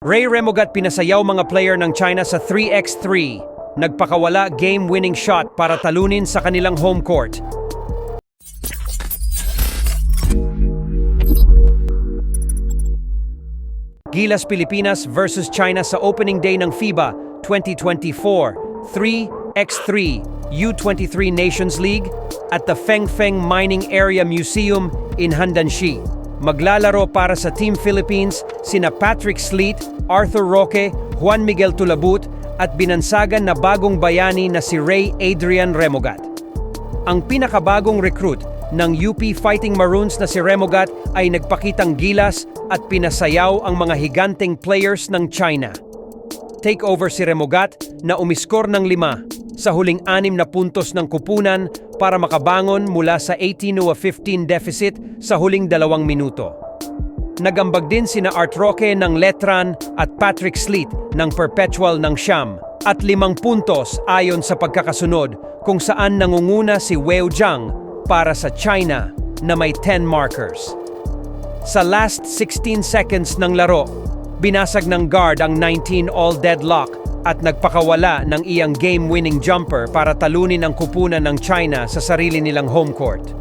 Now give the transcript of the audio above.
Ray Remogat pinasayaw mga player ng China sa 3x3. Nagpakawala game-winning shot para talunin sa kanilang home court. Gilas Pilipinas versus China sa opening day ng FIBA 2024 3x3 U23 Nations League at the Feng Feng Mining Area Museum in Handanshi. Maglalaro para sa Team Philippines sina Patrick Sleet, Arthur Roque, Juan Miguel Tulabut at binansagan na bagong bayani na si Ray Adrian Remogat. Ang pinakabagong recruit ng UP Fighting Maroons na si Remogat ay nagpakitang gilas at pinasayaw ang mga higanteng players ng China. Takeover si Remogat na umiskor ng lima sa huling anim na puntos ng kupunan para makabangon mula sa 18-15 deficit sa huling dalawang minuto. Nagambag din sina Art Roque ng Letran at Patrick Sleet ng Perpetual ng Siam at limang puntos ayon sa pagkakasunod kung saan nangunguna si Wei Jiang para sa China na may 10 markers. Sa last 16 seconds ng laro, binasag ng guard ang 19 all deadlock at nagpakawala ng iyang game-winning jumper para talunin ang kupunan ng China sa sarili nilang home court.